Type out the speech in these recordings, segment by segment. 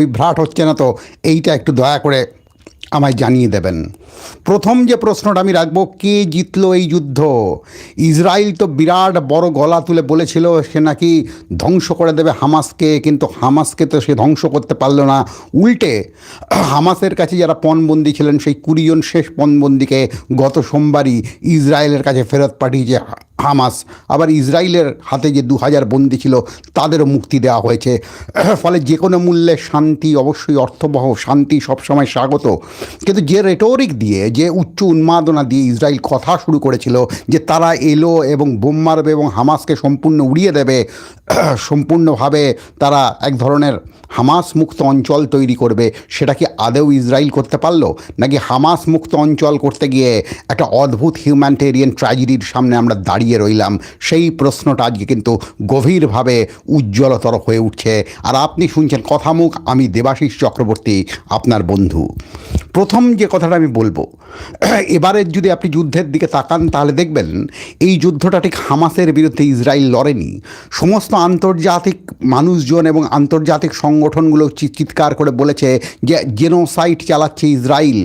বিভ্রাট হচ্ছে না তো? এইটা একটু দয়া করে আমায় জানিয়ে দেবেন। প্রথম যে প্রশ্নটা আমি রাখব, কে জিতল এই যুদ্ধ? ইসরায়েল তো বিরাট বড় গলা তুলে বলেছিল, সে নাকি ধ্বংস করে দেবে হামাসকে, কিন্তু হামাসকে তো সে ধ্বংস করতে পারল না। উল্টে, হামাসের কাছে যারা পণবন্দি ছিলেন, সেই কুড়ি জন শেষ পণবন্দিকে গত সোমবারই ইসরায়েলের কাছে ফেরত পাঠিয়েছে। হামাস। আবার ইসরায়েলের হাতে যে দু হাজার বন্দি ছিল, তাদেরও মুক্তি দেওয়া হয়েছে। ফলে যে কোনো মূল্যে শান্তি, অবশ্যই অর্থবহ শান্তি সবসময় স্বাগত। কিন্তু যে রেটোরিক দিয়ে, যে উচ্চ উন্মাদনা দিয়ে ইসরায়েল কথা শুরু করেছিল, যে তারা এলো এবং বোম মারবে এবং হামাসকে সম্পূর্ণ উড়িয়ে দেবে, সম্পূর্ণভাবে তারা এক ধরনের হামাস মুক্ত অঞ্চল তৈরি করবে, সেটা কি আদেও ইসরায়েল করতে পারল? নাকি হামাস মুক্ত অঞ্চল করতে গিয়ে একটা অদ্ভুত হিউম্যানিটেরিয়ান ট্র্যাজেডির সামনে আমরা দাঁড়িয়ে রইলাম? সেই প্রশ্নটা আজকে কিন্তু গভীরভাবে উজ্জ্বলতর হয়ে উঠছে। আর আপনি শুনছেন কথামুখ, আমি দেবাশিস চক্রবর্তী, আপনার বন্ধু। প্রথম যে কথাটা আমি বলব, এবারের যদি আপনি যুদ্ধের দিকে তাকান, তাহলে দেখবেন এই যুদ্ধটা ঠিক হামাসের বিরুদ্ধে ইসরায়েল লড়েনি। সমস্ত আন্তর্জাতিক মানুষজন এবং আন্তর্জাতিক সংগঠনগুলো চিৎকার করে বলেছে যে জেনোসাইট চালাচ্ছে ইসরায়েল।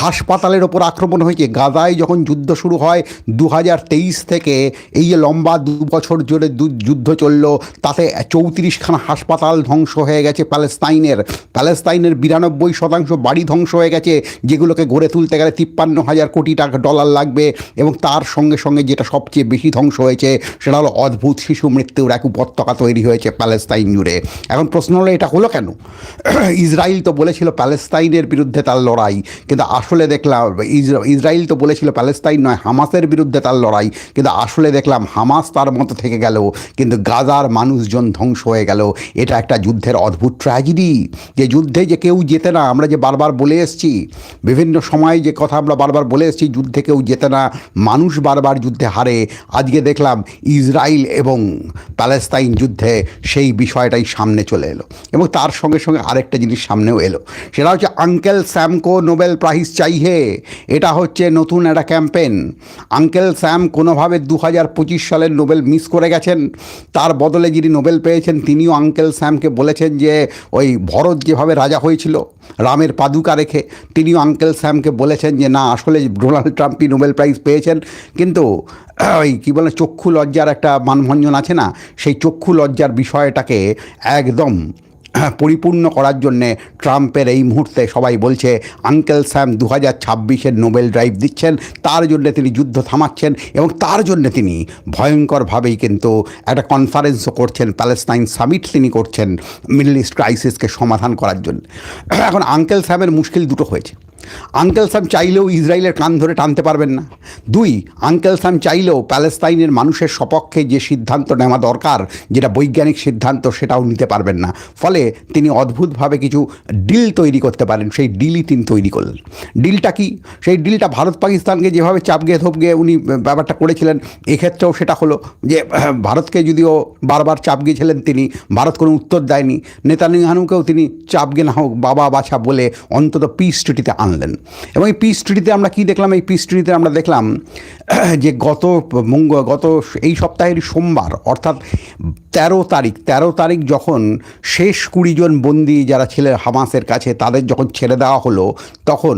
হাসপাতালের ওপর আক্রমণ হয়েছে। গাজায় যখন যুদ্ধ শুরু হয় দু হাজার তেইশ থেকে এই যে লম্বা দু বছর জুড়ে যুদ্ধ চলল, তাতে চৌত্রিশখানা হাসপাতাল ধ্বংস হয়ে গেছে প্যালেস্তাইনের। প্যালেস্তাইনের বিরানব্বই শতাংশ বাড়ি ধ্বংস হয়ে গেছে। যেগুলোকে গড়ে তুলতে গেলে তিপ্পান্ন হাজার কোটি টাকা ডলার লাগবে এবং তার সঙ্গে সঙ্গে যেটা সবচেয়ে বেশি ধ্বংস হয়েছে সেটা হলো অদ্ভুত শিশু মৃত্যুর এক উপত্যকা তৈরি হয়েছে প্যালেস্তাইন জুড়ে। এখন প্রশ্ন হলো, এটা হলো কেন? ইসরায়েল তো বলেছিল প্যালেস্তাইনের বিরুদ্ধে তার লড়াই, কিন্তু আসলে দেখলাম ইসরা- ইসরায়েল তো বলেছিল প্যালেস্তাইন নয়, হামাসের বিরুদ্ধে তার লড়াই, কিন্তু আসলে দেখলাম হামাস তার মতো থেকে গেল, কিন্তু গাজার মানুষজন ধ্বংস হয়ে গেল। এটা একটা যুদ্ধের অদ্ভুত ট্র্যাজেডি যে যুদ্ধে যে কেউ যেতে না, আমরা যে বারবার বলে এসেছি বিভিন্ন সময় যে কথা আমরা বারবার বলে এসেছি, যুদ্ধে কেউ জেতে না, মানুষ বারবার যুদ্ধে হারে। আজকে দেখলাম ইসরায়েল এবং প্যালেস্তাইন যুদ্ধে সেই বিষয়টাই সামনে চলে এলো এবং তার সঙ্গে সঙ্গে আরেকটা জিনিস সামনেও এলো। সেটা হচ্ছে আঙ্কেল স্যামকো নোবেল প্রাইজ চাইহে এটা হচ্ছে নতুন একটা ক্যাম্পেন আঙ্কেল স্যাম কোনোভাবে দু হাজার পঁচিশ সালের নোবেল মিস করে গেছেন। তার বদলে যিনি নোবেল পেয়েছেন, তিনিও আঙ্কেল স্যামকে বলেছেন যে ওই ভরত যেভাবে রাজা হয়েছিল, রামের পাদুকা রেখে তিনিও আঙ্কেল স্যামকে বলেছেন যে, না, আসলে ডোনাল্ড ট্রাম্পই নোবেল প্রাইজ পেয়েছেন। কিন্তু, ওই কী বলে, চক্ষু লজ্জার একটা মানভঞ্জন আছে না, সেই চক্ষু লজ্জার বিষয়টাকে একদম পরিপূর্ণ করার জন্যে ট্রাম্পের এই মুহূর্তে সবাই বলছে, আঙ্কেল স্যাম দু হাজার ছাব্বিশের নোবেল ড্রাইভ দিচ্ছেন, তার জন্যে তিনি যুদ্ধ থামাচ্ছেন এবং তার জন্যে তিনি ভয়ঙ্করভাবেই কিন্তু একটা কনফারেন্সও করছেন প্যালেস্তাইন সামিট তিনি করছেন মিডল ইস্ট ক্রাইসিসকে সমাধান করার জন্য। এখন আঙ্কেল স্যামের মুশকিল দুটো হয়েছে। আঙ্কেল সাম চাইলেও ইসরায়েলের কান ধরে টানতে পারবেন না। দুই, আঙ্কেল সাম চাইলেও প্যালেস্তাইনের মানুষের সপক্ষে যে সিদ্ধান্ত নেওয়া দরকার, যেটা বৈজ্ঞানিক সিদ্ধান্ত, সেটাও নিতে পারবেন না। ফলে তিনি অদ্ভুতভাবে কিছু ডিল তৈরি করতে পারেন, সেই ডিলই তিনি তৈরি করলেন। ডিলটা কি? সেই ডিলটা ভারত পাকিস্তানকে যেভাবে চাপগে থপগে উনি ব্যাপারটা করেছিলেন, এক্ষেত্রেও সেটা হলো যে, ভারতকে যদিও বারবার চাপ গিয়েছিলেন তিনি, ভারত কোনো উত্তর দেয়নি। নেতানিয়ানুকেও তিনি চাপগে না হোক বাবা বাছা বলে অন্তত পিস ট্রিটিতে আনলেন। এবং এই পিস ট্রিটিতে আমরা কি দেখলাম? এই পিস ট্রিটিতে আমরা দেখলাম, যে গত মঙ্গ, গত এই সপ্তাহের সোমবার, অর্থাৎ তেরো তারিখ তেরো তারিখ যখন শেষ কুড়ি জন বন্দি যারা ছিলেন হামাসের কাছে, তাদের যখন ছেড়ে দেওয়া হলো, তখন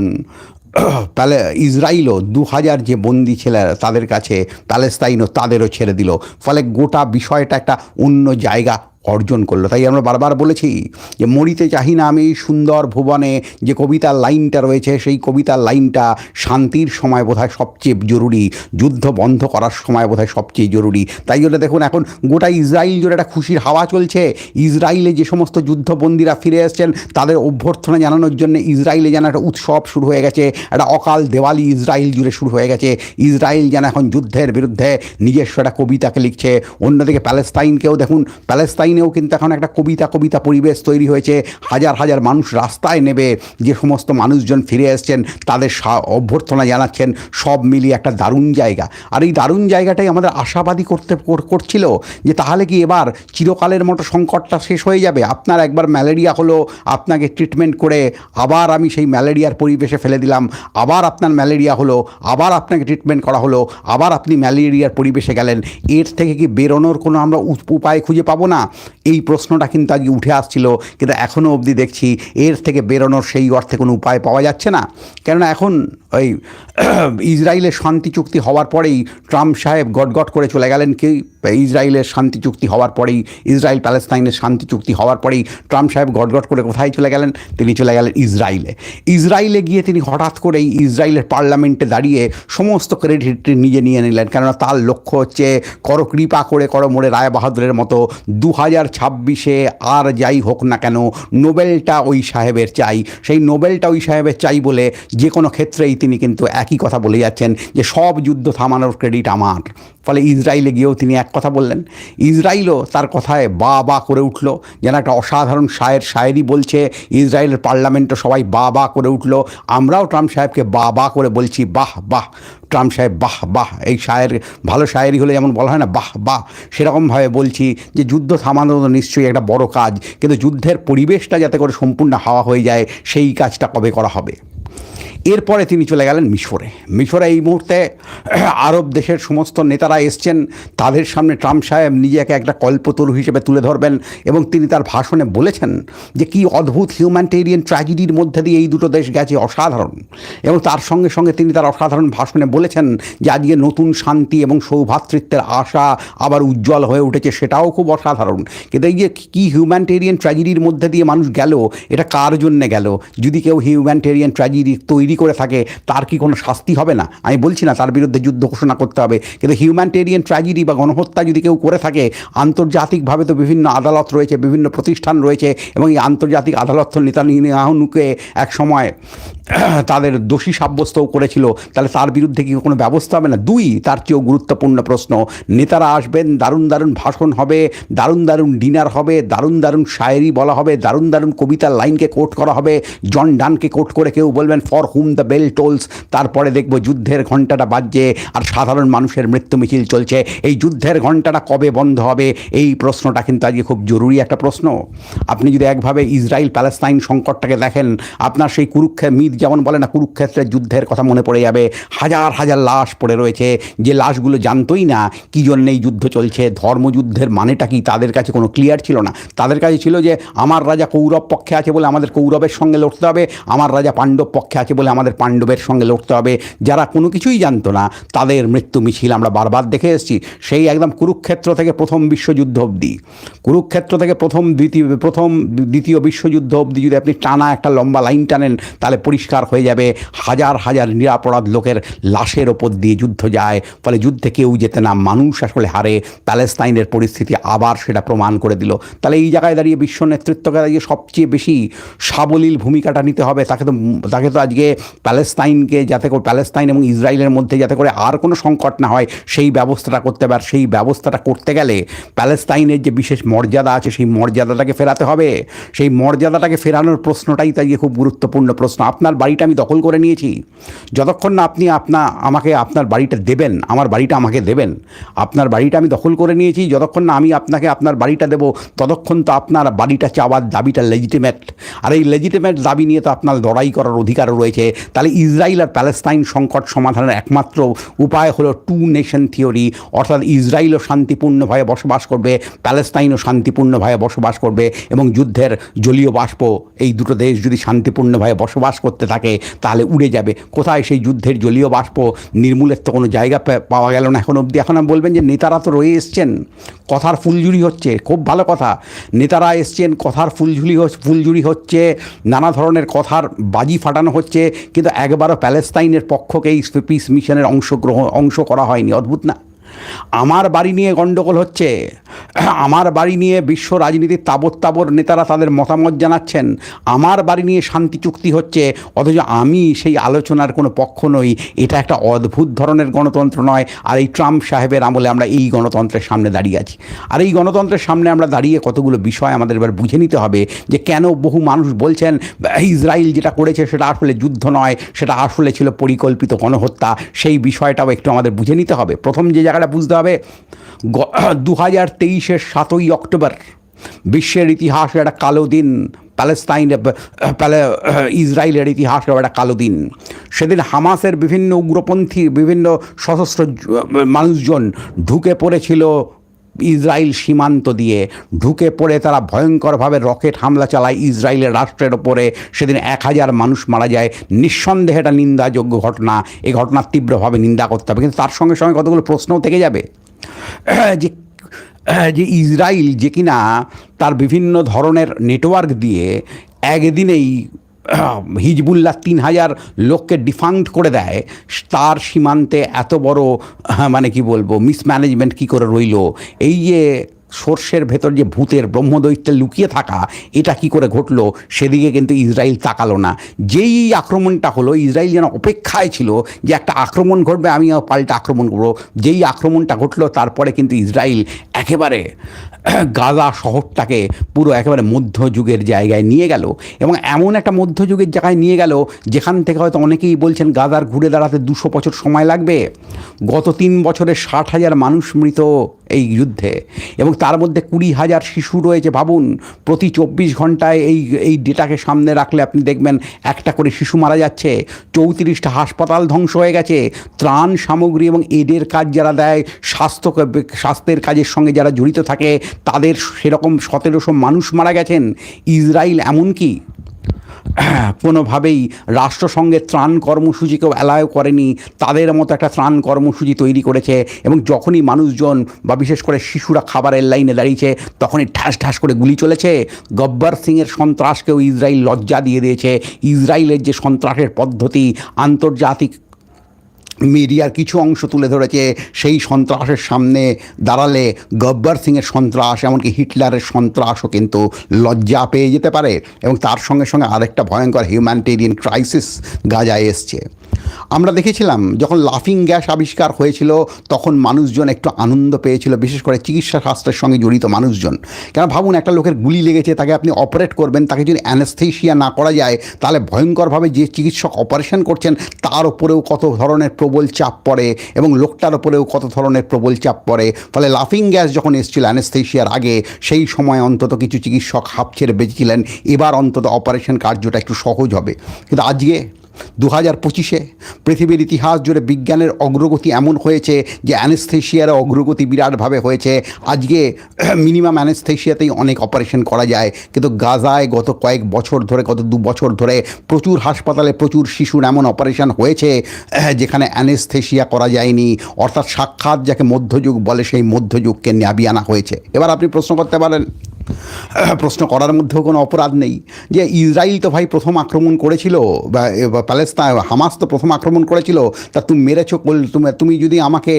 তাহলে ইসরায়েলও দু হাজার যে বন্দি ছিল তাদের কাছে, প্যালেস্তাইনও তাদেরও ছেড়ে দিল। ফলে গোটা বিষয়টা একটা অন্য জায়গা অর্জন করল। তাই আমরা বারবার বলেছি যে মরিতে চাহি না আমি, সুন্দর ভুবনে যে কবিতার লাইনটা রয়েছে, সেই কবিতার লাইনটা শান্তির সময় বোধহয় সবচেয়ে জরুরি, যুদ্ধ বন্ধ করার সময় বোধহয় সবচেয়ে জরুরি। তাই জন্য দেখুন, এখন গোটা ইসরায়েল জুড়ে একটা খুশির হাওয়া চলছে। ইসরায়েলে যে সমস্ত যুদ্ধবন্দীরা ফিরে এসছেন, তাদের অভ্যর্থনা জানানোর জন্য ইসরায়েলে যেন একটা উৎসব শুরু হয়ে গেছে, একটা অকাল দেওয়ালি ইসরায়েল জুড়ে শুরু হয়ে গেছে। ইসরায়েল যেন এখন যুদ্ধের বিরুদ্ধে নিজস্ব একটা কবিতাকে লিখছে। অন্যদিকে প্যালেস্তাইনকেও দেখুন প্যালেস্তাইনেও কিন্তু এখন একটা কবিতা কবিতা পরিবেশ তৈরি হয়েছে। হাজার হাজার মানুষ রাস্তায় নেবে। যে সমস্ত মানুষজন ফিরে এসছেন, তাদের অভ্যর্থনা জানাচ্ছেন, সব মিলিয়ে একটা দারুণ জায়গা। আর এই দারুণ জায়গাটাই আমাদের আশাবাদী করতে কর- করছিল যে তাহলে কি এবার চিরকালের মতো সংকটটা শেষ হয়ে যাবে? আপনার একবার ম্যালেরিয়া হলো, আপনাকে ট্রিটমেন্ট করে আবার আমি সেই ম্যালেরিয়ার পরিবেশে ফেলে দিলাম। আবার আপনার ম্যালেরিয়া হলো, আবার আপনাকে ট্রিটমেন্ট করা হলো, আবার আপনি ম্যালেরিয়ার পরিবেশে গেলেন। এর থেকে কি বেরোনোর কোনো আমরা উপ- উপায় খুঁজে পাবো না? এই প্রশ্নটা কিন্তু আজকে উঠে আসছিল, কিন্তু এখনও অবধি দেখছি এর থেকে বেরোনোর সেই অর্থে কোনো উপায় পাওয়া যাচ্ছে না। কেননা এখন ওই ইসরায়েলের শান্তি চুক্তি হওয়ার পরেই ট্রাম্প সাহেব গটগট করে চলে গেলেন কি? ইসরায়েলের শান্তি চুক্তি হওয়ার পরেই, ইসরায়েল প্যালেস্তাইনের শান্তি চুক্তি হওয়ার পরেই ট্রাম্প সাহেব গটগট করে কোথায় চলে গেলেন? তিনি চলে গেলেন ইসরায়েলে। ইসরায়েলে গিয়ে তিনি হঠাৎ করেই ইসরায়েলের পার্লামেন্টে দাঁড়িয়ে সমস্ত ক্রেডিট নিজে নিয়ে নিলেন, কেননা তার লক্ষ্য হচ্ছে করো কৃপা করে, করো মোড়ে রায় বাহাদুরের মতো দু হাজার ছাব্বিশে আর যাই হোক না কেন, নোবেলটা ওই সাহেবের চাই। সেই নোবেলটা ওই সাহেবের চাই বলে যে কোনো ক্ষেত্রেই তিনি কিন্তু একই কথা বলে যাচ্ছেন যে সব যুদ্ধ থামানোর ক্রেডিট আমার। ফলে ইসরায়েলে গিয়েও তিনি এক কথা বললেন। ইসরায়েলও তার কথায় বা বা করে উঠল। যেন একটা অসাধারণ শায়ের শায়েরি বলছে, ইসরায়েলের পার্লামেন্টও সবাই বা বা করে উঠল। আমরাও ট্রাম্প সাহেবকে বা বা করে বলছি, বাহ বাহ। ট্রাম্প সাহেব, বাহ বাহ, এই সায়ের ভালো শায়েরি হলে যেমন বলা হয় না, বাহ বাহ, সেরকমভাবে বলছি যে যুদ্ধ থামানো নিশ্চয়ই একটা বড় কাজ, কিন্তু যুদ্ধের পরিবেশটা যাতে করে সম্পূর্ণ হাওয়া হয়ে যায়, সেই কাজটা কবে করা হবে? এরপরে তিনি চলে গেলেন মিশরে। মিশরে এই মুহূর্তে আরব দেশের সমস্ত নেতারা এসছেন। তাদের সামনে ট্রাম্প সাহেব নিজেকে একটা কল্পতরু হিসেবে তুলে ধরবেন এবং তিনি তার ভাষণে বলেছেন যে, কি অদ্ভুত হিউম্যানিটেরিয়ান ট্র্যাজেডির মধ্যে দিয়ে এই দুটো দেশ গেছে, অসাধারণ। এবং তার সঙ্গে সঙ্গে তিনি তার অসাধারণ ভাষণে বলেছেন যে, আজকে নতুন শান্তি এবং সৌভাতৃত্বের আশা আবার উজ্জ্বল হয়ে উঠেছে, সেটাও খুব অসাধারণ। কিন্তু এই যে, কী হিউম্যানিটেরিয়ান ট্র্যাজেডির মধ্যে দিয়ে মানুষ গেল, এটা কার জন্যে গেল? যদি কেউ হিউম্যানিটেরিয়ান ট্র্যাজেডি তৈরি তৈরি করে থাকে, তার কি কোনো শাস্তি হবে না? আমি বলছি না, তার বিরুদ্ধে যুদ্ধ ঘোষণা করতে হবে। কিন্তু হিউম্যানিটেরিয়ান ট্র্যাজেডি বা গণহত্যা যদি কেউ করে থাকে, আন্তর্জাতিকভাবে তো বিভিন্ন আদালত রয়েছে, বিভিন্ন প্রতিষ্ঠান রয়েছে, এবং এই আন্তর্জাতিক আদালত নেতানিয়াহুকে এক সময় তাদের দোষী সাব্যস্তও করেছিল। তাহলে তার বিরুদ্ধে কি কোনো ব্যবস্থা হবে না? দুই, তার চেয়েও গুরুত্বপূর্ণ প্রশ্ন, নেতারা আসবেন, দারুণ দারুণ ভাষণ হবে, দারুণ দারুণ ডিনার হবে, দারুণ দারুণ শায়েরি বলা হবে, দারুণ দারুণ কবিতার লাইনকে কোট করা হবে, জন ডানকে কোট করে কেউ বলবেন, for whom the bell tolls তারপরে দেখব যুদ্ধের ঘন্টাটা বাজছে আর সাধারণ মানুষের মৃত্যু মিছিল চলছে। এই যুদ্ধের ঘন্টাটা কবে বন্ধ হবে? এই প্রশ্নটা কিন্তু আজকে খুব জরুরি একটা প্রশ্ন। আপনি যদি একভাবে ইসরায়েল প্যালেস্তাইন সংকটটাকে দেখেন, আপনার সেই কুরুক্ষে মিদ যেমন বলে না, কুরুক্ষেত্রের যুদ্ধের কথা মনে পড়ে যাবে। হাজার হাজার লাশ পড়ে রয়েছে। যে লাশগুলো জানতোই না কী জন্য এই যুদ্ধ চলছে, ধর্মযুদ্ধের মানেটা কি তাদের কাছে কোনো ক্লিয়ার ছিল না? তাদের কাছে ছিল যে, আমার রাজা কৌরব পক্ষে আছে বলে আমাদের কৌরবের সঙ্গে লড়তে হবে, আমার রাজা পাণ্ডব পক্ষে আছে বলে আমাদের পাণ্ডবের সঙ্গে লড়তে হবে। যারা কোনো কিছুই জানতো না, তাদের মৃত্যু মিছিল আমরা বারবার দেখে এসেছি। সেই একদম কুরুক্ষেত্র থেকে প্রথম বিশ্বযুদ্ধ অবধি। কুরুক্ষেত্র থেকে প্রথম দ্বিতীয় প্রথম দ্বিতীয় বিশ্বযুদ্ধ অবধি যদি আপনি টানা একটা লম্বা লাইন টানেন, তাহলে পরিষ্কার হয়ে যাবে। হাজার হাজার নিরাপরাধ লোকের লাশের ওপর দিয়ে যুদ্ধ যায়। ফলে যুদ্ধে কেউ যেতে না, মানুষ আসলে হারে। প্যালেস্তাইনের পরিস্থিতি আবার সেটা প্রমাণ করে দিল। তাহলে এই জায়গায় দাঁড়িয়ে বিশ্ব নেতৃত্বকে দাঁড়িয়ে সবচেয়ে বেশি সাবলীল ভূমিকাটা নিতে হবে। তাকে তো তাকে তো আজকে প্যালেস্তাইনকে যাতে করে, প্যালেস্তাইন এবং ইসরায়েলের মধ্যে যাতে করে আর কোনো সংকট না হয়, সেই ব্যবস্থাটা করতে আর সেই ব্যবস্থাটা করতে গেলে প্যালেস্তাইনের যে বিশেষ মর্যাদা আছে, সেই মর্যাদাটাকে ফেরাতে হবে। সেই মর্যাদাটাকে ফেরানোর প্রশ্নটাই তাই খুব গুরুত্বপূর্ণ প্রশ্ন। আপনার বাড়িটা আমি দখল করে নিয়েছি। যতক্ষণ না আপনি আপনা, আমাকে আপনার বাড়িটা দেবেন, আমার বাড়িটা আমাকে দেবেন, আপনার বাড়িটা আমি দখল করে নিয়েছি, যতক্ষণ না আমি আপনাকে আপনার বাড়িটা দেবো, ততক্ষণ তো আপনার বাড়িটা চাওয়ার দাবিটা লেজিটিমেট আর এই লেজিটিমেট দাবি নিয়ে তো আপনার লড়াই করার অধিকারও রয়েছে। তাহলে ইসরায়েল আর প্যালেস্তাইন সংকট সমাধানের একমাত্র উপায় হলো টু নেশন থিওরি। অর্থাৎ ইসরায়েলও শান্তিপূর্ণভাবে বসবাস করবে, প্যালেস্তাইনও শান্তিপূর্ণভাবে বসবাস করবে এবং যুদ্ধের জলীয় বাষ্প, এই দুটো দেশ যদি শান্তিপূর্ণভাবে বসবাস করতে থাকে, তাহলে উড়ে যাবে। কোথায় সেই যুদ্ধের জলীয় বাষ্প? নির্মূলের তো কোনো জায়গা পাওয়া গেল না এখন অবধি। এখন বলবেন যে নেতারা তো রয়ে এসছেন, কথার ফুলঝুরি হচ্ছে, খুব ভালো কথা। নেতারা এসছেন, কথার ফুলঝুরি ফুলঝুরি হচ্ছে, নানা ধরনের কথার বাজি ফাটানো হচ্ছে কিন্তু একবারও প্যালেস্তাইনের পক্ষকে এই পিস মিশনের অংশগ্রহণ অংশ করা হয়নি। অদ্ভুত না? আমার বাড়ি নিয়ে গণ্ডগোল হচ্ছে। আমার বাড়ি নিয়ে বিশ্ব রাজনীতির তাবর তাবর নেতারা তাদের মতামত জানাচ্ছেন। আমার বাড়ি নিয়ে শান্তি চুক্তি হচ্ছে, অথচ আমি সেই আলোচনার কোনো পক্ষ নই। এটা একটা অদ্ভুত ধরনের গণতন্ত্র নয়। আর এই ট্রাম্প সাহেবের আমলে আমরা এই গণতন্ত্রের সামনে দাঁড়িয়ে আছি। আর এই গণতন্ত্রের সামনে আমরা দাঁড়িয়ে কতগুলো বিষয় আমাদের এবার বুঝে নিতে হবে, যে কেন বহু মানুষ বলছেন, ইসরায়েল যেটা করেছে সেটা আসলে যুদ্ধ নয়, সেটা আসলে ছিল পরিকল্পিত গণহত্যা। সেই বিষয়টাও একটু আমাদের বুঝে নিতে হবে। প্রথম যে জায়গাটা বুঝতে হবে দু হাজার তেইশের সাতই অক্টোবর, বিশ্বের ইতিহাসে একটা কালো দিন, প্যালেস্তাইন ইসরায়েলের ইতিহাসে একটা কালো দিন। সেদিন হামাসের বিভিন্ন উগ্রপন্থী, বিভিন্ন সশস্ত্র মানুষজন ঢুকে পড়েছিল ইসরায়েল সীমান্ত দিয়ে। ঢুকে পড়ে তারা ভয়ঙ্করভাবে রকেট হামলা চালায় ইসরায়েলের রাষ্ট্রের ওপরে। সেদিন এক হাজার মানুষ মারা যায়। নিঃসন্দেহে এটা নিন্দাযোগ্য ঘটনা। এই ঘটনার তীব্রভাবে নিন্দা করতে হবে। কিন্তু তার সঙ্গে সঙ্গে কতগুলো প্রশ্নও থেকে যাবে। যে যে ইসরায়েল যে কিনা তার বিভিন্ন ধরনের নেটওয়ার্ক দিয়ে একদিনেই হিজবুল্লাহ তিন হাজার লোককে ডিফাঙ্ক্ট করে দেয়। তার সীমান্তে এত বড় মানে কি বলব, মিসম্যানেজমেন্ট কি করে রইল? এই যে সর্ষের ভেতর যে ভূতের ব্রহ্মদৈত্যে লুকিয়ে থাকা, এটা কি করে ঘটলো? সেদিকে কিন্তু ইসরায়েল তাকালো না। যেই আক্রমণটা হলো, ইসরায়েল যেন অপেক্ষায় ছিল যে একটা আক্রমণ ঘটবে আমি পাল্টা আক্রমণ করব। যেই আক্রমণটা ঘটলো, তারপরে কিন্তু ইসরায়েল একেবারে গাজা শহরটাকে পুরো একেবারে মধ্যযুগের জায়গায় নিয়ে গেল এবং এমন একটা মধ্যযুগের জায়গায় নিয়ে গেল যেখান থেকে হয়তো অনেকেই বলছেন গাজার ঘুরে দাঁড়াতে দুশো বছর সময় লাগবে। গত তিন বছরে ষাট হাজার মানুষ মৃত। এই যুদ্ধে। এবং তার মধ্যে কুড়ি হাজার শিশু রয়েছে, ভাবুন। প্রতি চব্বিশ ঘন্টায় এই এই ডেটাকে সামনে রাখলে আপনি দেখবেন একটা করে শিশু মারা যাচ্ছে, চৌত্রিশটা হাসপাতাল ধ্বংস হয়ে গেছে, ত্রাণ সামগ্রী এবং এডের কাজ যারা দেয় স্বাস্থ্য স্বাস্থ্যের কাজের সঙ্গে যারা জড়িত থাকে, তাদের সেরকম সতেরোশো মানুষ মারা গেছেন। ইসরায়েল এমনকি কোনোভাবেই রাষ্ট্রসংঘের ত্রাণ কর্মসূচিকেও অ্যালায় করেনি। তাদের মতো একটা ত্রাণ কর্মসূচি তৈরি করেছে এবং যখনই মানুষজন বা বিশেষ করে শিশুরা খাবারের লাইনে দাঁড়িয়েছে, তখনই ঠাস ঠাস করে গুলি চলেছে। গব্বর সিংয়ের সন্ত্রাসকেও ইসরায়েল লজ্জা দিয়ে দিয়েছে। ইসরায়েলের যে সন্ত্রাসের পদ্ধতি, আন্তর্জাতিক মিডিয়ার কিছু অংশ তুলে ধরেছে, সেই সন্ত্রাসের সামনে দাঁড়ালে গব্বর সিংয়ের সন্ত্রাস, এমনকি হিটলারের সন্ত্রাসও কিন্তু লজ্জা পেয়ে যেতে পারে। এবং তার সঙ্গে সঙ্গে আরেকটা ভয়ঙ্কর হিউম্যানিটেরিয়ান ক্রাইসিস গাজায় এসছে। আমরা দেখেছিলাম যখন লাফিং গ্যাস আবিষ্কার হয়েছিল, তখন মানুষজন একটু আনন্দ পেয়েছিল, বিশেষ করে চিকিৎসা শাস্ত্রের সঙ্গে জড়িত মানুষজন। কেন ভাবুন, একটা লোকের গুলি লেগেছে, তাকে আপনি অপারেট করবেন, তাকে যদি অ্যানেস্থেশিয়া না করা যায়, তাহলে ভয়ঙ্করভাবে যে চিকিৎসক অপারেশন করছেন, তার উপরেও কত ধরনের প্রবল চাপ পড়ে এবং লোকটার উপরেও কত ধরনের প্রবল চাপ পড়ে। ফলে লাফিং গ্যাস যখন এসেছিল অ্যানেস্থেশিয়ার আগে, সেই সময় অন্তত কিছু চিকিৎসক হাফ ছেড়ে বেঁচেছিলেন এবার অন্তত অপারেশন কার্যটা একটু সহজ হবে। কিন্তু আজকে দু হাজার পঁচিশে পৃথিবীর ইতিহাস জুড়ে বিজ্ঞানের অগ্রগতি এমন হয়েছে যে অ্যানেস্থেশিয়ার অগ্রগতি বিরাটভাবে হয়েছে। আজকে মিনিমাম অ্যানেস্থেশিয়াতেই অনেক অপারেশন করা যায়। কিন্তু গাজায় গত কয়েক বছর ধরে, গত দু বছর ধরে প্রচুর হাসপাতালে প্রচুর শিশুর এমন অপারেশন হয়েছে, যেখানে অ্যানেস্থেশিয়া করা যায়নি। অর্থাৎ সাক্ষাৎ যাকে মধ্যযুগ বলে, সেই মধ্যযুগকে নাবিয়ে আনা হয়েছে। এবার আপনি প্রশ্ন করতে পারেন প্রশ্ন করার মধ্যেও কোনো অপরাধ নেই। যে ইসরায়েল তো ভাই প্রথম আক্রমণ করেছিল, বা প্যালেস্তাইন হামাস তো প্রথম আক্রমণ করেছিল, তা তুমি মেরেছো তুমি তুমি যদি আমাকে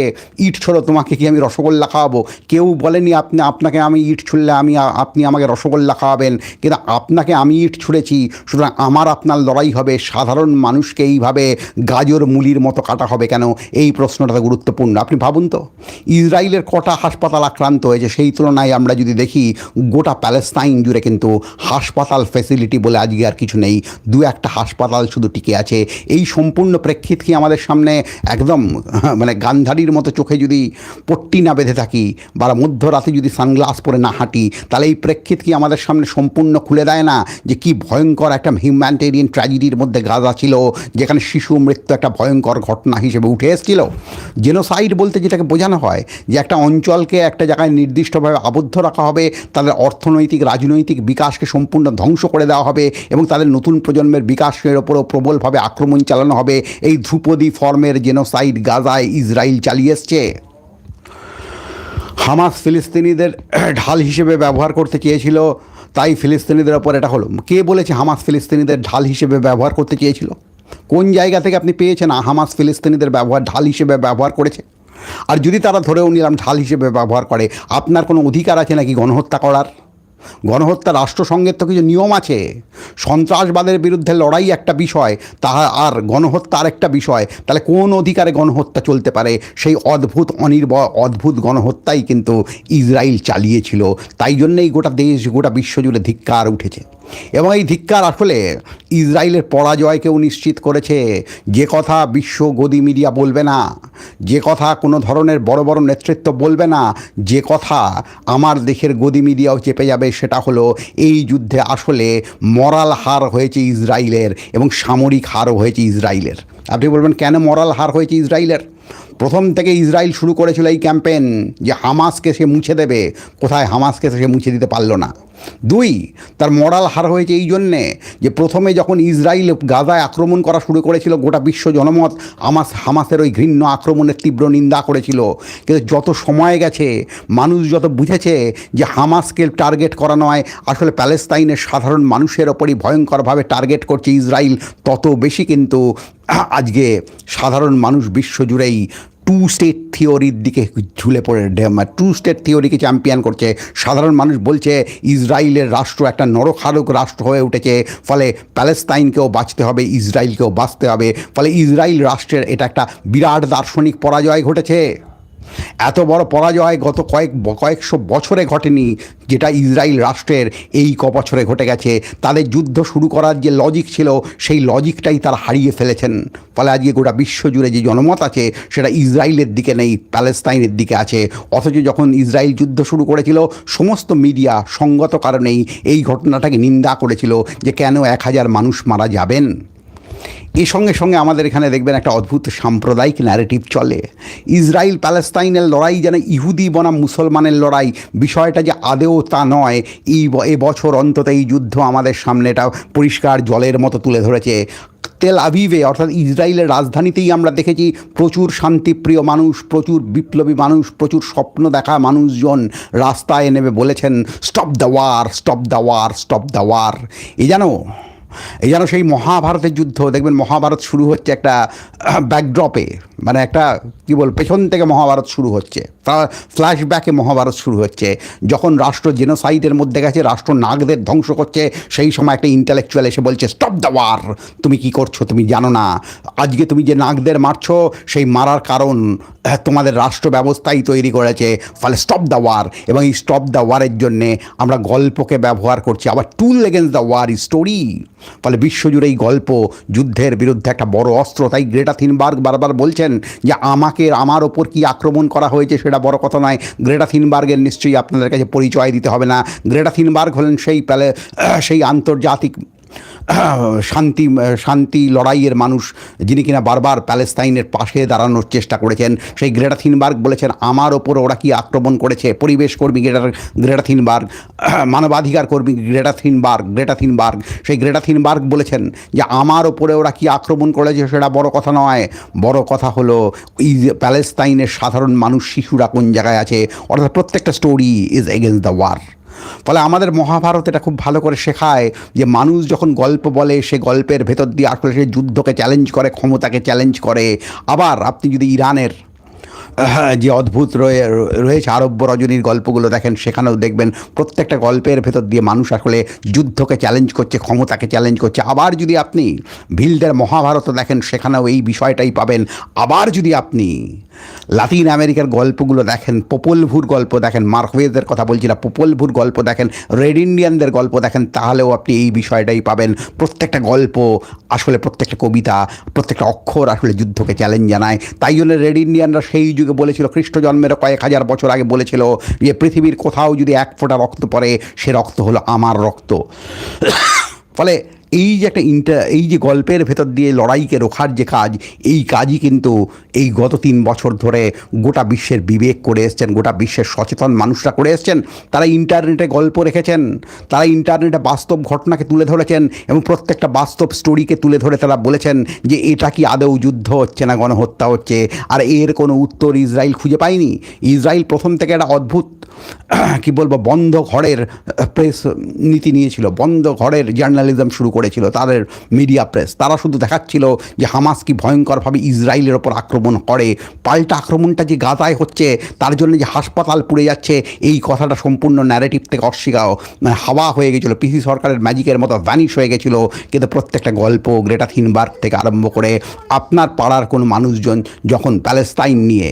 ইট ছোড়ো, তোমাকে কি আমি রসগোল্লা খাওয়াবো? কেউ বলেনি আপনি, আপনাকে আমি ইট ছুড়লে আমি আপনি আমাকে রসগোল্লা খাওয়াবেন। কিন্তু আপনাকে আমি ইট ছুঁড়েছি, সুতরাং আমার আপনার লড়াই হবে, সাধারণ মানুষকে এইভাবে গাজর মুলির মতো কাটা হবে কেন? এই প্রশ্নটা গুরুত্বপূর্ণ। আপনি ভাবুন তো ইসরায়েলের কটা হাসপাতাল আক্রান্ত হয়েছে, সেই তুলনায় আমরা যদি দেখি গোটা প্যালেস্তাইন জুড়ে কিন্তু হাসপাতাল ফেসিলিটি বলে আজকে আর কিছু নেই। দু একটা হাসপাতাল শুধু টিকে আছে। এই সম্পূর্ণ প্রেক্ষিত কি আমাদের সামনে একদম মানে গান্ধারির মতো চোখে যদি পট্টি না বেঁধে থাকি বা মধ্যরাতে যদি সানগ্লাস পরে না হাঁটি, তাহলে এই প্রেক্ষিত কি আমাদের সামনে সম্পূর্ণ খুলে দেয় না? যে কি ভয়ঙ্কর একটা হিউম্যানিটেরিয়ান ট্র্যাজেডির মধ্যে গাজা ছিল, যেখানে শিশু মৃত্যু একটা ভয়ঙ্কর ঘটনা হিসেবে উঠে এসেছিল। জেনোসাইড বলতে যেটাকে বোঝানো হয়, যে একটা অঞ্চলকে একটা জায়গায় নির্দিষ্টভাবে আবদ্ধ রাখা হবে, তাদের অর্থনৈতিক, রাজনৈতিক বিকাশকে সম্পূর্ণ ধ্বংস করে দেওয়া হবে এবং তাদের নতুন প্রজন্মের বিকাশের ওপরও প্রবলভাবে আক্রমণ চালানো হবে। এই ধ্রুপদী ফর্মের জেনোসাইড গাজায় ইসরায়েল চালিয়ে এসছে। হামাস ফিলিস্তিনিদের ঢাল হিসেবে ব্যবহার করতে চেয়েছিল, তাই ফিলিস্তিনিদের ওপর এটা হলো। কে বলেছে হামাস ফিলিস্তিনিদের ঢাল হিসেবে ব্যবহার করতে চেয়েছিল? কোন জায়গা থেকে আপনি পেয়েছেন হামাস ফিলিস্তিনিদের ব্যবহার, ঢাল হিসেবে ব্যবহার করেছে? আর যদি তারা ধরেও নিলাম ঢাল হিসেবে ব্যবহার করে, আপনার কোনো অধিকার আছে নাকি গণহত্যা করার? গণহত্যা রাষ্ট্রসংঘের তো কিছু নিয়ম আছে। সন্ত্রাসবাদের বিরুদ্ধে লড়াই একটা বিষয়, তাহা আর গণহত্যা আরেকটা বিষয়। তাহলে কোন অধিকারে গণহত্যা চলতে পারে? সেই অদ্ভুত অনির্ব অদ্ভুত গণহত্যাই কিন্তু ইসরায়েল চালিয়েছিল। তাই জন্যেই গোটা দেশ, গোটা বিশ্বজুড়ে ধিক্কার উঠেছে। এবং এই ধিক্কার আসলে ইসরায়েলের পরাজয়কেও নিশ্চিত করেছে। যে কথা বিশ্ব গদি মিডিয়া বলবে না, যে কথা কোনো ধরনের বড় বড় নেতৃত্ব বলবে না, যে কথা আমার দেশের গদি মিডিয়াও চেপে যাবে সেটা হলো এই যুদ্ধে আসলে মরাল হার হয়েছে ইসরায়েলের এবং সামরিক হারও হয়েছে ইসরায়েলের। আপনি বলবেন, কেন মরাল হার হয়েছে ইসরায়েলের? প্রথম থেকে ইসরায়েল শুরু করেছিল এই ক্যাম্পেন যে হামাসকে সে মুছে দেবে। কোথায় হামাসকে সে মুছে দিতে পারল না। দুই, তার মরাল হার হয়েছে এই জন্যে যে প্রথমে যখন ইসরায়েল গাজায় আক্রমণ করা শুরু করেছিল গোটা বিশ্ব জনমত, হামাস, হামাসের ওই ঘৃণ্য আক্রমণের তীব্র নিন্দা করেছিল। কিন্তু যত সময় গেছে, মানুষ যত বুঝেছে যে হামাসকে টার্গেট করা নয়, আসলে প্যালেস্তাইনের সাধারণ মানুষের ওপরই ভয়ঙ্করভাবে টার্গেট করছে ইসরায়েল, তত বেশি কিন্তু আজকে সাধারণ মানুষ বিশ্বজুড়েই টু স্টেট থিওরির দিকে ঝুলে পড়ে টু স্টেট থিওরিকে চ্যাম্পিয়ন করছে। সাধারণ মানুষ বলছে, ইসরায়েলের রাষ্ট্র একটা নরখারক রাষ্ট্র হয়ে উঠেছে, ফলে প্যালেস্তাইনকেও বাঁচতে হবে, ইসরায়েলকেও বাঁচতে হবে, ফলে ইসরায়েল রাষ্ট্রের এটা একটা বিরাট দার্শনিক পরাজয় ঘটেছে। এত বড় পরাজয় গত কয়েক কয়েকশো বছরে ঘটেনি, যেটা ইসরায়েল রাষ্ট্রের এই ক বছরে ঘটে গেছে। তাদের যুদ্ধ শুরু করার যে লজিক ছিল, সেই লজিকটাই তারা হারিয়ে ফেলেছেন। ফলে আজকে গোটা বিশ্বজুড়ে যে জনমত আছে, সেটা ইসরায়েলের দিকে নেই, প্যালেস্তাইনের দিকে আছে। অথচ যখন ইসরায়েল যুদ্ধ শুরু করেছিল, সমস্ত মিডিয়া সঙ্গত কারণেই এই ঘটনাটাকে নিন্দা করেছিল যে কেন এক হাজার মানুষ মারা যাবেন। এর সঙ্গে সঙ্গে আমাদের এখানে দেখবেন একটা অদ্ভুত সাম্প্রদায়িক ন্যারেটিভ চলে। ইসরায়েল প্যালেস্তাইনের লড়াই যেন ইহুদি বনাম মুসলমানের লড়াই, বিষয়টা যে আদেও তা নয়, এই এবছর অন্তত এই যুদ্ধ আমাদের সামনে এটা পরিষ্কার জলের মতো তুলে ধরেছে। তেল আভিভে অর্থাৎ ইসরায়েলের রাজধানীতেই আমরা দেখেছি প্রচুর শান্তিপ্রিয় মানুষ, প্রচুর বিপ্লবী মানুষ, প্রচুর স্বপ্ন দেখা মানুষজন রাস্তায় নেমে বলেছেন stop the war stop the war stop the war এই জানো এই যেন সেই মহাভারতের যুদ্ধ, দেখবেন মহাভারত শুরু হচ্ছে একটা ব্যাকড্রপে মানে একটা, কী বল পেছন থেকে মহাভারত শুরু হচ্ছে। ফ্ল্যাশব্যাকে মহাভারত শুরু হচ্ছে। যখন রাষ্ট্র জেনোসাইডের মধ্যে গেছে, রাষ্ট্র নাগদের ধ্বংস করছে, সেই সময় একটা ইন্টালেকচুয়াল এসে বলছে স্টপ দ্য ওয়ার তুমি কি করছ? তুমি জানো না। আজকে তুমি যে নাগদের মারছো, সেই মারার কারণ তোমাদের রাষ্ট্র ব্যবস্থাই তৈরি করেছে। ফলে স্টপ দ্য ওয়ার এবং এই স্টপ দ্য ওয়ারের জন্যে আমরা গল্পকে ব্যবহার করছি। আবার tool against the war story ফলে বিশ্বজুড়ে এই গল্প যুদ্ধের বিরুদ্ধে একটা বড় অস্ত্র। তাই গ্রেটা থিনবার্গ বারবার বলছেন যে, আমাকে, আমার ওপর কি আক্রমণ করা হয়েছে সেটা বড় কথা নয়। গ্রেটা থিনবার্গের নিশ্চয়ই আপনাদের কাছে পরিচয় দিতে হবে না। গ্রেটা থিনবার্গ হলেন সেই প্যালে, সেই আন্তর্জাতিক শান্তি শান্তি লড়াইয়ের মানুষ যিনি কিনা বারবার প্যালেস্তাইনের পাশে দাঁড়ানোর চেষ্টা করেছেন, সেই গ্রেটা থিনবার্গ বলেছেন, আমার ওপর ওরা কি আক্রমণ করেছে? পরিবেশ কর্মী গ্রেটা গ্রেটা থিনবার্গ, মানবাধিকার কর্মী গ্রেটা থিনবার্গ গ্রেটা থিনবার্গ। সেই গ্রেটা থিনবার্গ বলেছেন যে, আমার ওপরে ওরা কি আক্রমণ করেছে সেটা বড় কথা নয়। বড় কথা হলো, এই প্যালেস্তাইনের সাধারণ মানুষ শিশুরা কোন জায়গায় আছে? অর্থাৎ প্রত্যেকটা story is against the war ফলে আমাদের মহাভারত এটা খুব ভালো করে শেখায় যে মানুষ যখন গল্প বলে, সে গল্পের ভেতর দিয়ে আসলে সে যুদ্ধকে চ্যালেঞ্জ করে, ক্ষমতাকে চ্যালেঞ্জ করে। আবার আপনি যদি ইরানের যে অদ্ভুত রয়ে, রয়েছে আরব্য রজনীর গল্পগুলো দেখেন, সেখানেও দেখবেন প্রত্যেকটা গল্পের ভেতর দিয়ে মানুষ আসলে যুদ্ধকে চ্যালেঞ্জ করছে, ক্ষমতাকে চ্যালেঞ্জ করছে। আবার যদি আপনি ভিলদের মহাভারত দেখেন, সেখানেও এই বিষয়টাই পাবেন। আবার যদি আপনি লাতিন আমেরিকার গল্পগুলো দেখেন, পোপলভুর গল্প দেখেন মার্কওয়েজের কথা বলছি না, পোপলভুর গল্প দেখেন, রেড ইন্ডিয়ানদের গল্প দেখেন, তাহলেও আপনি এই বিষয়টাই পাবেন। প্রত্যেকটা গল্প আসলে প্রত্যেকটা কবিতা, প্রত্যেকটা অক্ষর আসলে যুদ্ধকে চ্যালেঞ্জ জানায়। তাই জন্য রেড ইন্ডিয়ানরা সেই যুগে বলেছিল, খ্রিস্ট জন্মের কয়েক হাজার বছর আগে বলেছিল যে, পৃথিবীর কোথাও যদি এক ফোঁটা রক্ত পড়ে, সে রক্ত হলো আমার রক্ত। ফলে এই যে একটা ইন্টার এই যে গল্পের ভেতর দিয়ে লড়াইকে রোখার যে কাজ, এই কাজই কিন্তু এই গত তিন বছর ধরে গোটা বিশ্বের বিবেক করে এসছেন, গোটা বিশ্বের সচেতন মানুষরা করে এসছেন। তারা ইন্টারনেটে গল্প রেখেছেন, তারা ইন্টারনেটে বাস্তব ঘটনাকে তুলে ধরেছেন এবং প্রত্যেকটা বাস্তব স্টোরিকে তুলে ধরে তারা বলেছেন যে এটা কি আদৌ যুদ্ধ হচ্ছে না গণহত্যা হচ্ছে, আর এর কোনো উত্তর ইসরায়েল খুঁজে পায়নি। ইসরায়েল প্রথম থেকে একটা অদ্ভুত, কি বলব, বন্ধ ঘরের প্রেস নীতি নিয়েছিল। বন্ধ ঘরের জার্নালিজম শুরু করেছিল তাদের মিডিয়া প্রেস। তারা শুধু দেখাচ্ছিল যে হামাস কি ভয়ঙ্করভাবে ইসরায়েলের ওপর আক্রমণ করে। পাল্টা আক্রমণটা যে গাজায় হচ্ছে, তার জন্য যে হাসপাতাল পুড়ে যাচ্ছে, এই কথাটা সম্পূর্ণ ন্যারেটিভ থেকে অস্বীকার মানে হাওয়া হয়ে গেছিল। পিসি সরকারের ম্যাজিকের মতো ভ্যানিশ হয়ে গেছিল। কিন্তু প্রত্যেকটা গল্প গ্রেটা থিনবার্গ থেকে আরম্ভ করে আপনার পাড়ার কোনো মানুষজন যখন প্যালেস্তাইন নিয়ে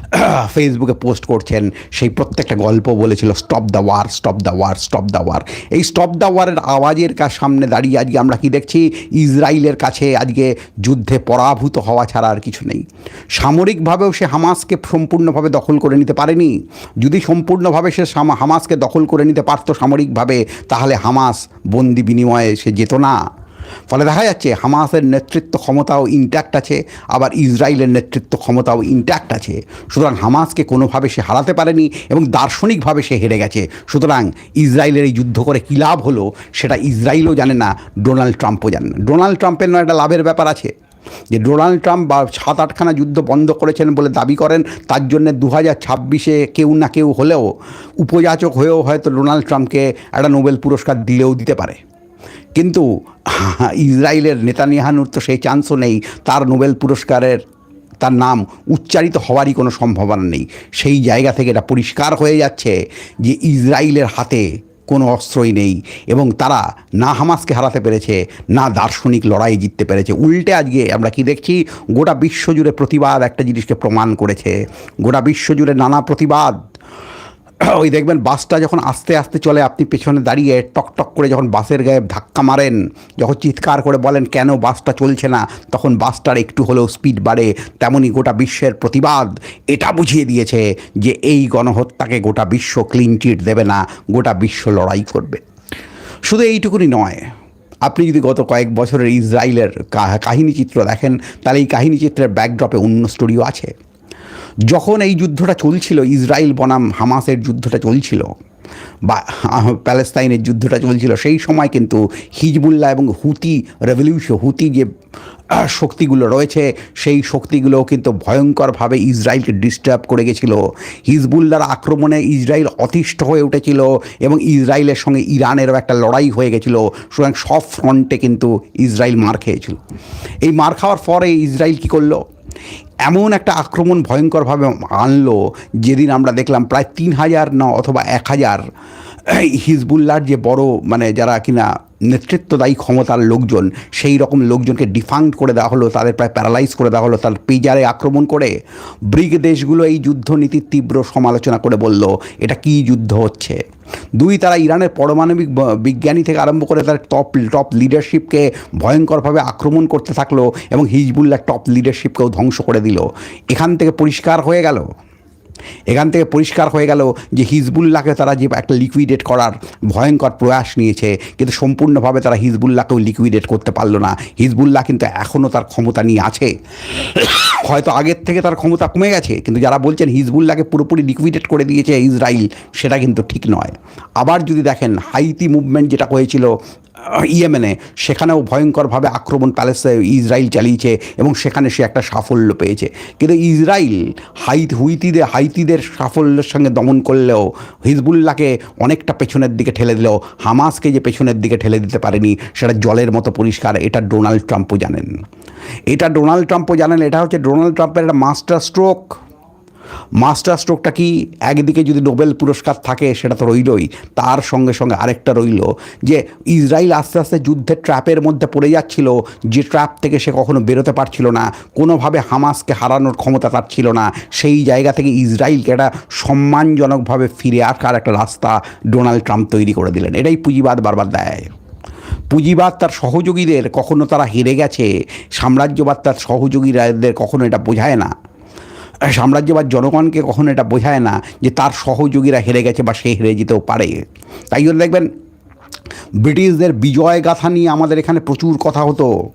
ফেসবুকে পোস্ট করছেন, সেই প্রত্যেকটা গল্প বলেছিল stop the war stop the war stop the war এই স্টপ দ্য ওয়ারের আওয়াজের কাছ সামনে দাঁড়িয়ে আজকে আমরা কি দেখছি? ইসরায়েলের কাছে আজকে যুদ্ধে পরাভূত হওয়া ছাড়া আর কিছু নেই। সামরিকভাবেও সে হামাসকে সম্পূর্ণভাবে দখল করে নিতে পারেনি। যদি সম্পূর্ণভাবে সে হামাসকে দখল করে নিতে পারত সামরিকভাবে, তাহলে হামাস বন্দি বিনিময়ে সে যেত না। ফলে দেখা যাচ্ছে হামাসের নেতৃত্ব ক্ষমতাও ইন্ট্যাক্ট আছে, আবার ইসরায়েলের নেতৃত্ব ক্ষমতাও ইন্ট্যাক্ট আছে। সুতরাং হামাসকে কোনোভাবে সে হারাতে পারেনি এবং দার্শনিকভাবে সে হেরে গেছে। সুতরাং ইসরায়েলের এই যুদ্ধ করে কী লাভ হলো সেটা ইসরায়েলও জানে না, ডোনাল্ড ট্রাম্পও জানে না। ডোনাল্ড ট্রাম্পের নয়, একটা লাভের ব্যাপার আছে। যে ডোনাল্ড ট্রাম্প বা সাত আটখানা যুদ্ধ বন্ধ করেছেন বলে দাবি করেন, তার জন্য দু হাজার ছাব্বিশে কেউ না কেউ হলেও, উপযাচক হয়েও হয়তো ডোনাল্ড ট্রাম্পকে একটা নোবেল পুরস্কার দিলেও দিতে পারে। কিন্তু ইসরায়েলের নেতানিয়াহানুর তো সেই চান্সও নেই। তার নোবেল পুরস্কারের, তার নাম উচ্চারিত হওয়ারই কোনো সম্ভাবনা নেই। সেই জায়গা থেকে এটা পরিষ্কার হয়ে যাচ্ছে যে ইসরায়েলের হাতে কোনো অস্ত্রই নেই এবং তারা না হামাসকে হারাতে পেরেছে, না দার্শনিক লড়াই জিততে পেরেছে। উল্টে আজকে আমরা কি দেখছি? গোটা বিশ্বজুড়ে প্রতিবাদ একটা জিনিসকে প্রমাণ করেছে। গোটা বিশ্বজুড়ে নানা প্রতিবাদ ওই দেখবেন বাসটা যখন আস্তে আস্তে চলে, আপনি পেছনে দাঁড়িয়ে টক টক করে যখন বাসের গায়ে ধাক্কা মারেন, যখন চিৎকার করে বলেন, কেন বাসটা চলছে না? তখন বাসটার একটু হলেও স্পিড বাড়ে। তেমনই গোটা বিশ্বের প্রতিবাদ এটা বুঝিয়ে দিয়েছে যে এই গণহত্যাকে গোটা বিশ্ব ক্লিন চিট দেবে না, গোটা বিশ্ব লড়াই করবে। শুধু এইটুকুনি নয়, আপনি যদি গত কয়েক বছরের ইসরায়েলের কাহিনী চিত্র দেখেন, তাহলে এই কাহিনী চিত্রের ব্যাকড্রপে অন্য স্টোরিও আছে। যখন এই যুদ্ধটা চলছিল, ইসরায়েল বনাম হামাসের যুদ্ধটা চলছিল বা প্যালেস্তাইনের যুদ্ধটা চলছিল, সেই সময় কিন্তু হিজবুল্লাহ এবং হুতি রেভলিউশন হুতি যে শক্তিগুলো রয়েছে, সেই শক্তিগুলো কিন্তু ভয়ঙ্করভাবে ইসরায়েলকে ডিস্টার্ব করে গেছিল। হিজবুল্লার আক্রমণে ইসরায়েল অতিষ্ঠ হয়ে উঠেছিল এবং ইসরায়েলের সঙ্গে ইরানেরও একটা লড়াই হয়ে গেছিল। সুতরাং সব ফ্রন্টে কিন্তু ইসরায়েল মার খেয়েছিল। এই মার খাওয়ার পরে ইসরায়েল কী করল? এমন একটা আক্রমণ ভয়ঙ্করভাবে আনলো, যেদিন আমরা দেখলাম প্রায় তিন হাজার না, অথবা এক হাজার হিজবুল্লার যে বড় মানে যারা কিনা নেতৃত্বদায়ী ক্ষমতার লোকজন, সেই রকম লোকজনকে ডিফাঙ্ড করে দেওয়া হলো, তাদের প্রায় প্যারালাইজ করে দেওয়া হলো, তার পেজারে আক্রমণ করে ব্রিক দেশগুলো এই যুদ্ধনীতির তীব্র সমালোচনা করে বলল, এটা কী যুদ্ধ হচ্ছে? দুই, তারা ইরানের পারমাণবিক বিজ্ঞানী থেকে আরম্ভ করে তার টপ টপ লিডারশিপকে ভয়ঙ্করভাবে আক্রমণ করতে থাকল এবং হিজবুল্লাহ টপ লিডারশিপকেও ধ্বংস করে দিল। এখান থেকে পরিষ্কার হয়ে গেল। এখান থেকে পরিষ্কার হয়ে গেল যে হিজবুল্লাহকে তারা যে একটা লিকুইডেট করার ভয়ঙ্কর প্রয়াস নিয়েছে, কিন্তু সম্পূর্ণভাবে তারা হিজবুল্লাহকেও লিকুইডেট করতে পারল না। হিজবুল্লাহ কিন্তু এখনও তার ক্ষমতা নিয়ে আছে। হয়তো আগের থেকে তার ক্ষমতা কমে গেছে, কিন্তু যারা বলছেন হিজবুল্লাহকে পুরোপুরি লিকুইডেট করে দিয়েছে ইসরায়েল সেটা কিন্তু ঠিক নয়। আবার যদি দেখেন হাইতি মুভমেন্ট যেটা হয়েছিল ইয়েমেনে, সেখানেও ভয়ঙ্করভাবে আক্রমণ প্যালেসে ইসরায়েল চালিয়েছে এবং সেখানে সে একটা সাফল্য পেয়েছে। কিন্তু ইসরায়েল হাই হুইতিদের, হাইতিদের সাফল্যের সঙ্গে দমন করলেও, হিজবুল্লাহকে অনেকটা পেছনের দিকে ঠেলে দিলেও, হামাসকে যে পেছনের দিকে ঠেলে দিতে পারেনি, সেটা জলের মতো পরিষ্কার। এটা ডোনাল্ড ট্রাম্পও জানেন। এটা ডোনাল্ড ট্রাম্পও জানেন। এটা হচ্ছে ডোনাল্ড ট্রাম্পের একটা মাস্টার স্ট্রোক। মাস্টার স্ট্রোকটা কি একদিকে যদি নোবেল পুরস্কার থাকে সেটা তো রইলই, তার সঙ্গে সঙ্গে আরেকটা রইল যে ইসরায়েল আস্তে আস্তে যুদ্ধের ট্র্যাপের মধ্যে পড়ে যাচ্ছিল, যে ট্র্যাপ থেকে সে কখনো বেরোতে পারছিল না, কোনোভাবে হামাসকে হারানোর ক্ষমতা তার ছিল না, সেই জায়গা থেকে ইসরায়েলকে একটা সম্মানজনকভাবে ফিরে আসার একটা রাস্তা ডোনাল্ড ট্রাম্প তৈরি করে দিলেন। এটাই পুঁজিবাদ বারবার দেয়। পুঁজিবাদ তার সহযোগীদের, কখনো তারা হেরে গেছে, সাম্রাজ্যবাদ তার সহযোগীদের কখনো এটা বোঝায় না। সাম্রাজ্যবাদ জনগণকে কখনো এটা বোঝায় না যে তার সহযোগীরা হেরে গেছে বা সে হেরে যেতেও পারে। তাই জন্য দেখবেন, ব্রিটিশদের বিজয় গাথা নিয়ে আমাদের এখানে প্রচুর কথা হতো।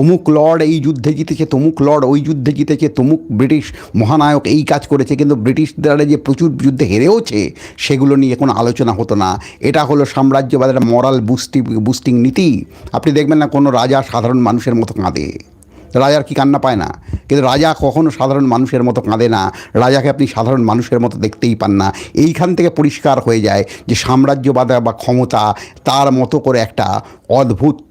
অমুক লর্ড এই যুদ্ধে জিতেছে, তমুক লর্ড ওই যুদ্ধে জিতেছে, তমুক ব্রিটিশ মহানায়ক এই কাজ করেছে, কিন্তু ব্রিটিশরা যে প্রচুর যুদ্ধে হেরেওছে, সেগুলো নিয়ে কোনো আলোচনা হতো না। এটা হলো সাম্রাজ্যবাদের মরাল বুস্টি বুস্টিং নীতি। আপনি দেখবেন না কোনো রাজা সাধারণ মানুষের মতো কাঁদে। রাজার কি কান্না পায় না? কিন্তু রাজা কখনো সাধারণ মানুষের মতো কাঁদে না। রাজাকে আপনি সাধারণ মানুষের মতো দেখতেই পান না। এইখান থেকে পরিষ্কার হয়ে যায় যে সাম্রাজ্যবাদ বা ক্ষমতা তার মতো করে একটা অদ্ভুত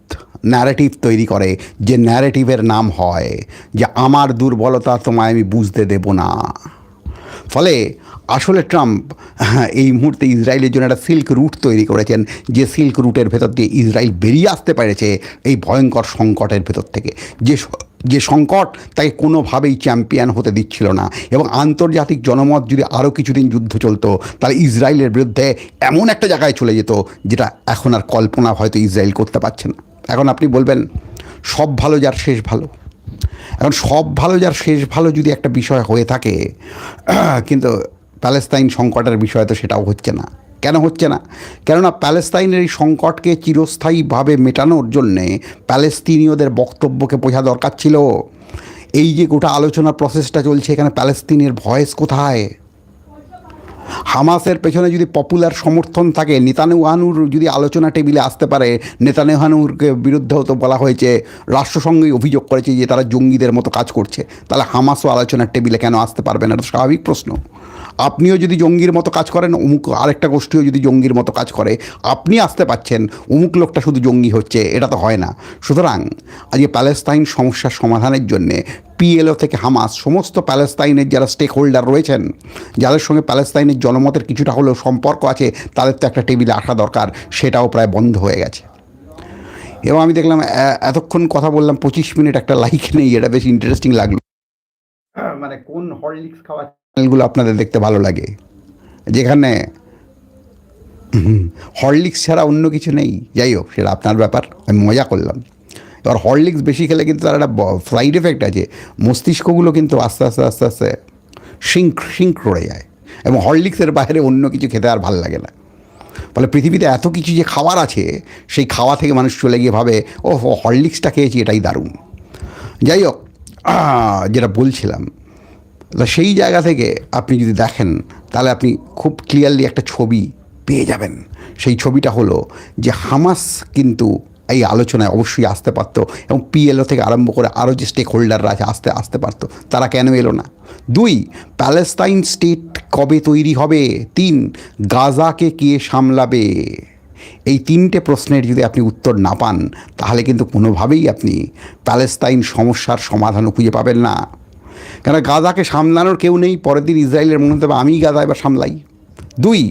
ন্যারেটিভ তৈরি করে, যে ন্যারেটিভের নাম হয় যে, আমার দুর্বলতা তোমায় আমি বুঝতে দেব না। ফলে আসলে ট্রাম্প, এই মুহূর্তে ইসরায়েলের জন্য একটা সিল্ক রুট তৈরি করেছেন, যে সিল্ক রুটের ভেতর দিয়ে ইসরায়েল বেরিয়ে আসতে পেরেছে এই ভয়ঙ্কর সংকটের ভেতর থেকে। যে যে সংকট তাকে কোনোভাবেই চ্যাম্পিয়ন হতে দিচ্ছিল না এবং আন্তর্জাতিক জনমত যদি আরও কিছুদিন যুদ্ধ চলতো, তাহলে ইসরায়েলের বিরুদ্ধে এমন একটা জায়গায় চলে যেত, যেটা এখন আর কল্পনা হয়তো ইসরায়েল করতে পারছে না। এখন আপনি বলবেন, সব ভালো যার শেষ ভালো। এখন সব ভালো যার শেষ ভালো যদি একটা বিষয় হয়ে থাকে, কিন্তু প্যালেস্তাইন সংকটের বিষয় তো সেটাও হচ্ছে না। কেন হচ্ছে না? কেননা প্যালেস্তাইনের এই সংকটকে চিরস্থায়ীভাবে মেটানোর জন্যে প্যালেস্তিনীয়দের বক্তব্যকে বোঝা দরকার ছিল। এই যে গোটা আলোচনা প্রসেসটা চলছে, এখানে প্যালেস্তিনের ভয়েস কোথায়? হামাসের পেছনে যদি পপুলার সমর্থন থাকে নেতানেহানুর যদি আলোচনা টেবিলে আসতে পারে নেতানেহানুরকে বিরুদ্ধেও তো বলা হয়েছে, রাষ্ট্রসংঘই অভিযোগ করেছে যে তারা জঙ্গিদের মতো কাজ করছে। তাহলে হামাসও আলোচনার টেবিলে কেন আসতে পারবে না? এটা স্বাভাবিক প্রশ্ন। আপনিও যদি জঙ্গির মতো কাজ করেন, অমুক আরেকটা গোষ্ঠীও যদি জঙ্গির মতো কাজ করে, আপনি আসতে পাচ্ছেন, অমুক লোকটা শুধু জঙ্গি হচ্ছে, এটা তো হয় না। সুতরাং আজকে প্যালেস্তাইন সমস্যার সমাধানের জন্যে পিএলও থেকে হামাস, সমস্ত প্যালেস্তাইনের যারা স্টেক হোল্ডার রয়েছেন, যাদের সঙ্গে প্যালেস্তাইনের জনমতের কিছুটা হলেও সম্পর্ক আছে, তাদের তো একটা টেবিলে আসা দরকার, সেটাও প্রায় বন্ধ হয়ে গেছে। এবং আমি দেখলাম এতক্ষণ কথা বললাম, পঁচিশ মিনিট একটা লাইক নেই, এটা বেশ ইন্টারেস্টিং লাগল। মানে কোন হরলিক্স খাওয়া চ্যানেলগুলো আপনাদের দেখতে ভালো লাগে। যেখানে হরলিক্স ছাড়া অন্য কিছু নেই। যাই হোক, সেটা আপনার ব্যাপার, আমি মজা করলাম। এবার হরলিক্স বেশি খেলে কিন্তু তার একটা সাইড এফেক্ট আছে। মস্তিষ্কগুলো কিন্তু আস্তে আস্তে আস্তে আস্তে শিঙ্ক শিঙ্ক রয়ে যায়। এবং হরলিক্সের বাইরে অন্য কিছু খেতে আর ভালো লাগে না। ফলে পৃথিবীতে এত কিছু যে খাবার আছে, সেই খাওয়া থেকে মানুষ চলে গিয়ে ভাবে ও হরলিক্সটা খেয়েছি, এটাই দারুণ। যাই হোক যেটা বলছিলাম সেই জায়গা থেকে আপনি যদি দেখেন, তাহলে আপনি খুব ক্লিয়ারলি একটা ছবি পেয়ে যাবেন। সেই ছবিটা হলো যে হামাস কিন্তু এই আলোচনায় অবশ্যই আসতে পারতো এবং পিএলও থেকে আরম্ভ করে আরও যে স্টেক হোল্ডাররা আছে, আসতে আসতে পারতো। তারা কেন এলো না? দুই প্যালেস্তাইন স্টেট কবে তৈরি হবে? তিন, গাজাকে কে সামলাবে? এই তিনটে প্রশ্নের যদি আপনি উত্তর না পান, তাহলে কিন্তু কোনোভাবেই আপনি প্যালেস্তাইন সমস্যার সমাধানও খুঁজে পাবেন না। কেন গাজাকে সামলানোর কেউ নেই, পরের দিন ইসরায়েলের মনে হবে আমিই গাজা এবার সামলাই। দুই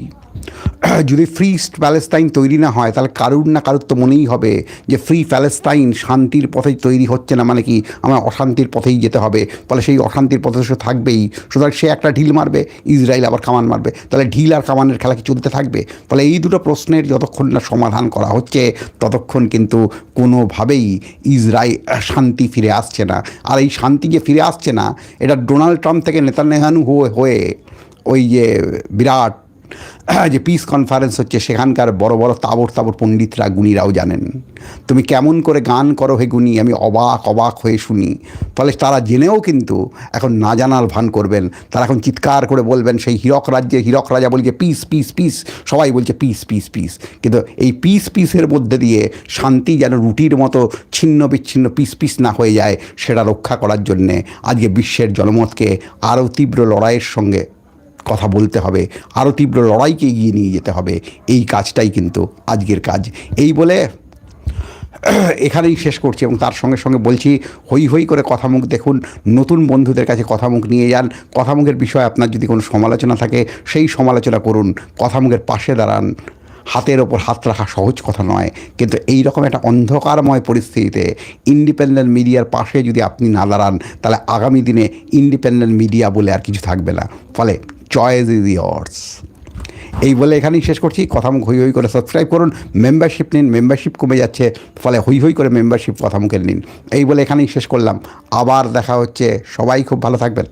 যদি ফ্রি প্যালেস্তাইন তৈরি না হয়, তাহলে কারুর না কারুর তো মনেই হবে যে ফ্রি প্যালেস্তাইন শান্তির পথে তৈরি হচ্ছে না মানে কি আমার অশান্তির পথেই যেতে হবে। ফলে সেই অশান্তির পথে সে থাকবেই। সুতরাং সে একটা ঢিল মারবে, ইসরায়েল আবার কামান মারবে। তাহলে ঢিল আর কামানের খেলা কি চলতে থাকবে? ফলে এই দুটো প্রশ্নের যতক্ষণ না সমাধান করা হচ্ছে, ততক্ষণ কিন্তু কোনোভাবেই ইসরায়েল শান্তি ফিরে আসছে না। আর এই শান্তি যে ফিরে আসছে না, এটা ডোনাল্ড ট্রাম্প থেকে নেতানেহানু হয়ে হয়ে ওই যে বিরাট যে পিস কনফারেন্স হচ্ছে, সেখানকার বড় বড় তাবর তাবর পণ্ডিতরা গুণীরাও জানেন। তুমি কেমন করে গান করো হে গুণী, আমি অবাক অবাক হয়ে শুনি। ফলে তারা জেনেও কিন্তু এখন না জানার ভান করবেন। তারা এখন চিৎকার করে বলবেন, সেই হীরক রাজ্যে, হীরক রাজা বলছে পিস পিস পিস সবাই বলছে পিস পিস পিস কিন্তু এই পিস পিসের মধ্যে দিয়ে শান্তি যেন রুটির মতো ছিন্ন বিচ্ছিন্ন পিস পিস না হয়ে যায়, সেটা রক্ষা করার জন্যে আজকে বিশ্বের জনমতকে আরও তীব্র লড়াইয়ের সঙ্গে কথা বলতে হবে। আরও তীব্র লড়াইকে এগিয়ে নিয়ে যেতে হবে। এই কাজটাই কিন্তু আজকের কাজ। এই বলে এখানেই শেষ করছি এবং তার সঙ্গে সঙ্গে বলছি হই হই করে কথামুখ দেখুন। নতুন বন্ধুদের কাছে কথামুখ নিয়ে যান। কথামুখের বিষয়ে আপনার যদি কোনো সমালোচনা থাকে, সেই সমালোচনা করুন। কথামুখের পাশে দাঁড়ান। হাতের ওপর হাত রাখা সহজ কথা নয়। কিন্তু এই রকম একটা অন্ধকারময় পরিস্থিতিতে ইন্ডিপেন্ডেন্ট মিডিয়ার পাশে যদি আপনি না দাঁড়ান, তাহলে আগামী দিনে ইন্ডিপেন্ডেন্ট মিডিয়া বলে আর কিছু থাকবে না। ফলে চয়েস ইজ ইয়ার্স এই বলে এখানেই শেষ করছি। কথামুখ হই হই করে সাবস্ক্রাইব করুন। মেম্বারশিপ নিন। মেম্বারশিপ কমে যাচ্ছে, ফলে হই হই করে মেম্বারশিপ কথা কথামুখের নিন। এই বলে এখানেই শেষ করলাম। আবার দেখা হচ্ছে। সবাই খুব ভালো থাকবেন।